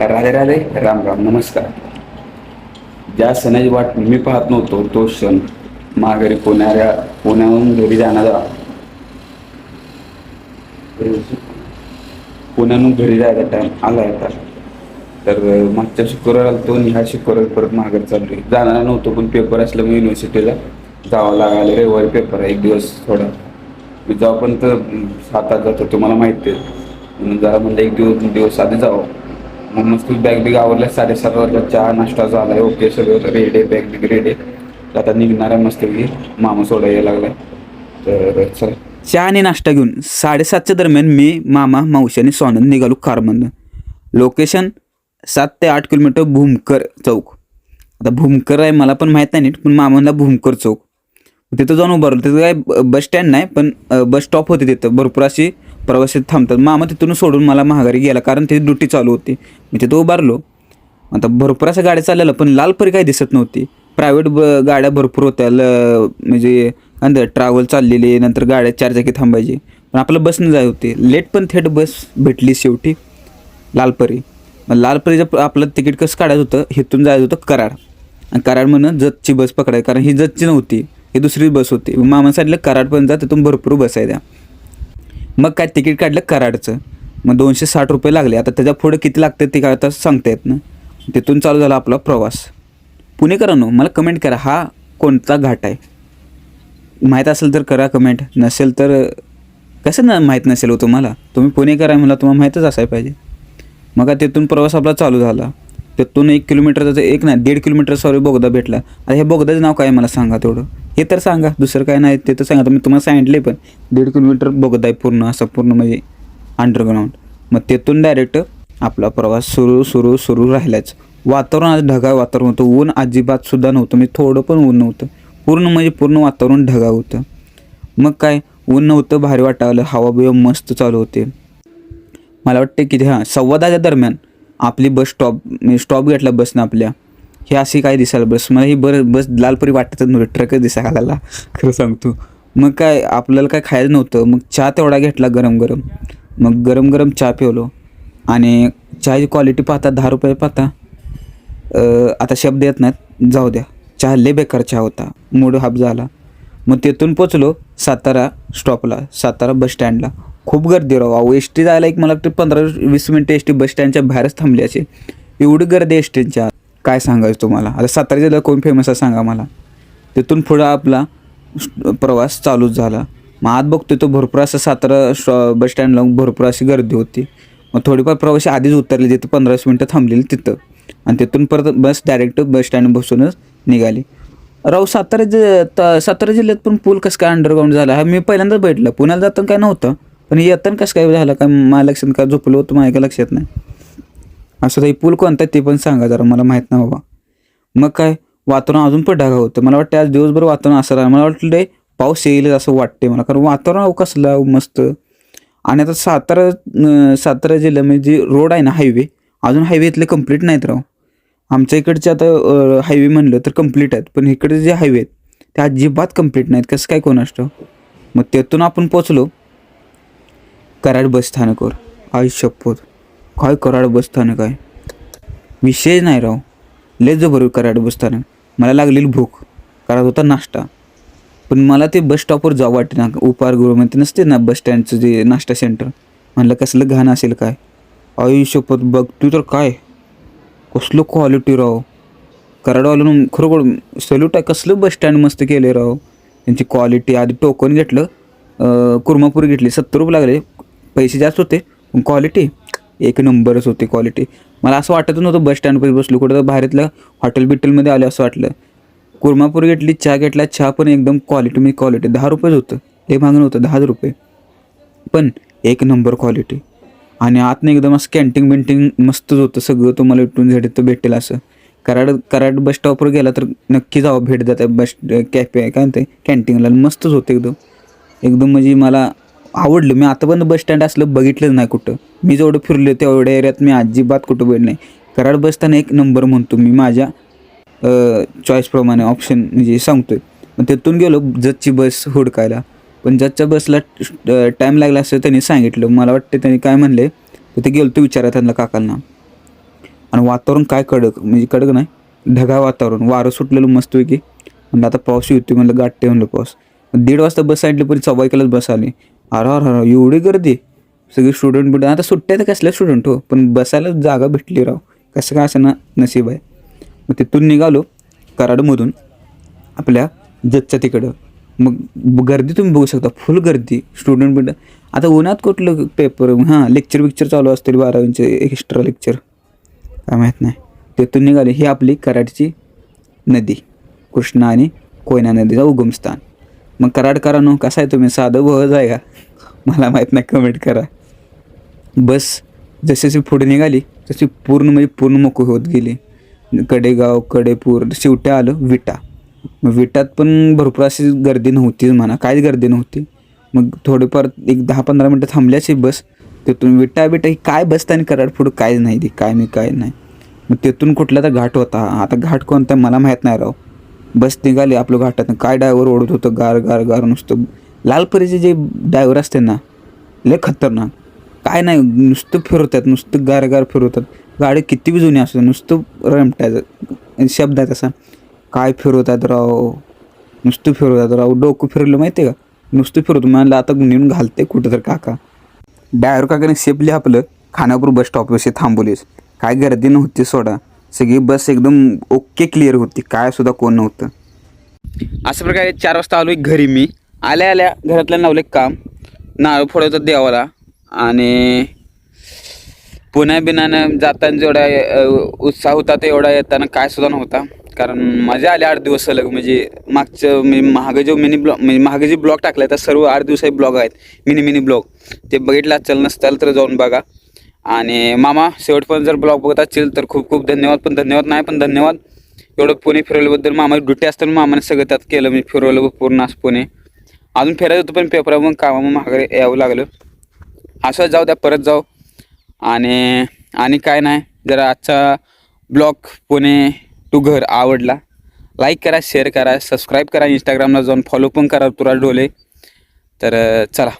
राधे राधे राम राम नमस्कार. ज्या सणाची वाट मी पाहत नव्हतो तो सण माघारी पुण्याऱ्या पुण्याहून घरी जाणारा. पुण्याहून घरी जायचा टाइम आला आता तर मागच्या शुक्रवार तो आणि ह्या शुक्रवार परत माघारी आहे जाणार नव्हतो पण पेपर असल्यामुळे युनिव्हर्सिटीला जावं लागलं रविवारी पेपर आहे एक दिवस थोडा. मी जेव्हापर्यंत सात आठ जातो तुम्हाला माहिती आहे. म्हणून जरा म्हणलं एक दिवस दिवस आधी जावं. मग मस्त बॅग बिग आवरल्या साडेसात वाजता चहा नाश्ता झालाय ओके सगळं रेड आहे बॅग बिग रेड आहे. आता निघणार आहे मस्त की मामा सोडा यायला लागलाय. तर चला. चहा आणि नाश्ता घेऊन साडेसातच्या दरम्यान मी मामा मावशी आणि सोनंद निघालो कारमधनं. लोकेशन सात ते आठ किलोमीटर भूमकर चौक. आता भूमकर आहे मला पण माहीत नाही नीट पण मामांना भूमकर चौक. तिथं जाऊन उभारलो. तिथं काय बस स्टँड नाही पण बस स्टॉप होते तिथं. भरपूर अशी प्रवासी थांबतात. मामा तिथून सोडून मला महागारी गेला कारण तिथे ड्युटी चालू होती. मी तिथं उभारलो. आता भरपूर अशा गाड्या चाललेल्या पण लाल परी काही दिसत नव्हती. प्रायव्हेट ब गाड्या भरपूर होत्या. ल म्हणजे अंदर ट्रॅव्हल चाललेली नंतर गाड्या चार चाकी थांबायची. पण आपलं बसनं जाय होती. लेट पण थेट बस भेटली शेवटी. लालपरी मग लालपरीचं आपलं तिकीट कसं काढायचं होतं? हेतून जायचं होतं कराड. आणि कराड म्हणून जतची बस पकडायची कारण ही जतची नव्हती. ही दुसरी बस होती. मग मामा सांगितलं पण जा तिथून भरपूर बस आहे त्या. मग काय तिकीट काढलं कराडचं. मग दोनशे साठ रुपये लागले. आता त्याच्या पुढे किती लागते ते काय आता सांगता येत ना तिथून चालू झाला आपला प्रवास. पुणेकरांनो मला कमेंट करा हा कोणता घाट आहे? माहीत असेल तर करा कमेंट नसेल तर कसं ना माहीत नसेल हो तुम्हाला? तुम्ही पुणेकर आहे मला तुम्हाला माहीतच असायला पाहिजे. मग तिथून प्रवास आपला चालू झाला. तिथून एक किलोमीटरचा एक नाही दीड किलोमीटर सॉरी बोगदा भेटला. आता हे बोगदाचं नाव काय आहे मला सांगा तेवढं. हे तर सांगा दुसरं काय नाही ते तर सांगा. तर मी तुम्हाला सांगितले पण दीड किलोमीटर बोगदा आहे पूर्ण असं पूर्ण म्हणजे अंडरग्राऊंड मग तिथून डायरेक्ट आपला प्रवास सुरू सुरू सुरू राहिलाच. वातावरण आज ढगाळ वातावरण होतं. ऊन अजिबात सुद्धा नव्हतं. म्हणजे थोडं पण ऊन नव्हतं. पूर्ण म्हणजे पूर्ण वातावरण ढगाळ होतं. मग काय ऊन नव्हतं भारी वाटावलं हवा बिवा मस्त चालू होते. मला वाटते की हां संवादाच्या दरम्यान आपली बस स्टॉप म्हणजे स्टॉप घेतला बसनं आपल्या. हे अशी काय दिसायला बस? मला ही बर बस लालपरी वाटतच नव्हती ट्रकच दिसायला खरं सांगतो. मग काय आपल्याला काय खायचं नव्हतं. मग चहा तेवढा घेतला गरम गरम. मग गरम गरम चहा पिवलो. आणि चहाची क्वालिटी पाहता दहा रुपये पाहता आता शब्द येत नाहीत. जाऊ द्या. चहा लय बेकार चहा होता. मूड हाप झाला. मग तिथून पोचलो सातारा स्टॉपला सातारा बस स्टँडला खूप गर्दी राहू अहो एस टी जायला एक मला वाटतं पंधरा वीस मिनटं एस टी बस स्टँडच्या बाहेरच थांबली असे एवढी गर्दी एस टीच्या. काय सांगायचं तुम्हाला? आता सातारा जिल्ह्यात कोण फेमस आहे सांगा मला. तिथून पुढं आपला प्रवास चालूच झाला. मग आत बघतोय तो भरपूर असं सातारा स्टॉ बस स्टँडला भरपूर अशी गर्दी होती. मग थोडीफार प्रवासी आधीच उतरली तिथं पंधरा वीस मिनटं थांबलेली तिथं. आणि तिथून परत बस डायरेक्ट बस स्टँड बसूनच निघाली. राव सातारा ज सातारा जिल्ह्यात पण पूल कसं काय अंडरग्राऊंड झाला? हा मी पहिल्यांदाच बैठलं पुण्याला जाताना काय नव्हतं. पण येताना कसं काय झालं काय माझ्या लक्षात का झोपलो होतं माझ्या काय लक्षात नाही. असं काही पूल कोणता आहे ते पण सांगा जरा मला माहीत नाही बाबा. मग काय वातावरण अजून पण ढगा होतं. मला वाटतं आज दिवसभर वातावरण असं राहिलं. मला वाटलं पाऊस येईल असं वाटते मला. कारण वातावरण अहो कसलं मस्त. आणि आता सातारा सातारा जिल्ह्यामध्ये जे म्हणजे रोड आहे ना हायवे अजून हायवे इथले कंप्लीट नाहीत राव. आमच्या इकडचे आता हायवे म्हणलं तर कंप्लीट आहेत. पण इकडे जे हायवे आहेत ते अजिबात कंप्लीट नाहीत. कसं काय कोण असतं? मग त्यातून आपण पोचलो. कराड बस स्थानकवर. आई काय कराड बस स्थानक आहे? विषय नाही राव. लय जबर कराड बस स्थानक. मला लागलेली भूक. कराड होता नाश्ता. पण मला ते बस स्टॉपवर जावं वाटते ना. उपारगृहमध्ये नसते ना बस स्टँडचं जे नाश्ता सेंटर म्हणलं कसलं घाण असेल काय? आई बघ तू तर काय? कसलं क्वालिटी राव. कराडवाल्यानं खरोखर सल्यूट आहे. कसलं बस स्टँड मस्त केले राव. त्यांची क्वालिटी आधी टोकन घेतलं. अं, कुर्मापुरी घेतली. सत्तर रुपये लागले. पैसे जास्त होते. पण क्वालिटी एक नंबरच होती क्वालिटी मला असं वाटत नव्हतं बस स्टँडमध्ये बसलो. कुठं तर बाहेरतलं हॉटेल बिटेलमध्ये आलं असं वाटलं. कुर्मापूर घेतली चहा घेतला चहा पण एकदम क्वालिटी म्हणजे क्वालिटी दहा रुपयेच होतं. हे मागणं होतं दहाच रुपये. पण एक नंबर क्वालिटी आणि आतनं एकदम असं कॅन्टीन बिंटिंग मस्तच होतं सगळं. तुम्हाला इटून झेडतं भेटेल असं. कराड कराड बस स्टॉपवर गेला तर नक्की जावं. भेट देतात बस कॅफे काय म्हणते? कॅन्टीनला मस्तच होतं एकदम. एकदम म्हणजे मला आवडलं. मी आतापर्यंत बस स्टँड असलं बघितलंच नाही कुठं. मी जेवढं फिरलो तेवढ्या एरियात मी अजिबात कुठं बघितलं नाही. कराड बस स्थानक एक नंबर म्हणतो मी माझ्या चॉईसप्रमाणे ऑप्शन म्हणजे सांगतोय. मग तिथून गेलो जतची बस हुडकायला. पण जतच्या बसला टाईम लागला असं त्यांनी सांगितलं. मला वाटतं त्यांनी काय म्हणले तिथे गेलो तो विचारा त्यांना काकांना. आणि वातावरण काय कडक म्हणजे कडक नाही ढगाळ वातावरण. वारं सुटलेलं मस्त की म्हणलं आता पाऊस येतो म्हणलं गाठते म्हणलं पाऊस. दीड वाजता बस सांगितलं पण सव्वा बस आली. अरे अरे अरे एवढी गर्दी. सगळी स्टुडंट बिडंट आता सुट्ट्या तर कसल्या स्टुडंट हो? पण बसायला जागा भेटली राव. कसं काय असं ना नशीब आहे. मग तिथून निघालो कराडमधून आपल्या जतच्या तिकडं. मग गर्दी तुम्ही बघू शकता. फुल गर्दी. स्टुडंट बिड आता उन्हात कुठलं पेपर हां लेक्चर बिक्चर चालू असतील बारावीचे. एक्स्ट्रा लेक्चर काय माहीत नाही. तिथून निघाले ही आपली कराडची नदी. कृष्णा आणि कोयना नदीचा उगमस्थान. मग कराडकरांनो कसा आहे तुम्ही? साधं बहज आहे का? मला माहीत नाही कमेंट करा. बस जशी पुढे निघाली तशी पूर्ण म्हणजे पूर्ण मोकळी होत गेली. कडेगाव कडेपूर शेवट्या आलं विटा. मग विटात पण भरपूर अशी गर्दी नव्हतीच म्हणा. काहीच गर्दी नव्हती. मग थोडेफार एक दहा पंधरा मिनटं थांबल्याची बस. तिथून विटा बिटा ही काय बसता आणि कराड पुढं काय नाही ती काय मी काय नाही. मग तिथून कुठला तर घाट होता. आता घाट कोणता मला माहीत नाही राव. बस निघाली आपलं घाटात काय डायव्हर ओढत होतं? गार गार गार नुसतं. लालपरीचे जे डायव्हर असते ना लय खतरनाक. काय नाही नुसतं फिरवतात नुसतं गार गार फिरवतात. गाडी किती बी जुनी असू नुसतं रमटायचं शब्द आहे तसा काय फिरवतात राव? नुसतं फिरवतात राव. डोकं फिरलं माहिती आहे का? नुसतं फिरवतो. म्हणलं आता नेऊन घालते कुठं तर काका. डायव्हर काकाने सेफली आपलं. खानापूर बस स्टॉपविषयी थांबवलीस. काय गर्दी नव्हती सोडा. सगळी बस एकदम ओके क्लिअर होती. काय सुद्धा कोण नव्हतं. अशा प्रकारे चार वाजता आलो घरी मी. आल्या आल्या घरातल्या लावले काम. नारळ फोडवतात देवाला. आणि पुण्या बिनानं जाताना जेवढा उत्साह होता तेवढा येताना काय सुद्धा नव्हता. कारण मजा आली आठ दिवस सलग. म्हणजे मागचं मी महाग जो मिनी ब्लॉग म्हणजे महाग जे ब्लॉग टाकला तर सर्व आठ दिवसाचे ब्लॉग आहेत. मिनी मिनी ब्लॉग ते बघितलं असेल नसताल तर जाऊन बघा. आणि मामा शेवटपर्यंत जर ब्लॉग बघत असतील तर खूप खूप धन्यवाद. पण धन्यवाद नाही पण धन्यवाद. एवढं पुणे फिरवल्याबद्दल मामा ड्युटी असताना मामाने सगळं त्यात केलं. मी फिरवलं पूर्ण असं पुणे. अजून फिरायचं होतं पण पेपरा मग कामामग यावं लागलं. असं जाऊ द्या परत जाऊ. आणि आणि काय नाही जरा आजचा ब्लॉग पुणे टू घर आवडला. लाईक करा शेअर करा सबस्क्राईब करा इंस्टाग्रामला जाऊन फॉलो पण करा तुरा ढोले तर चला.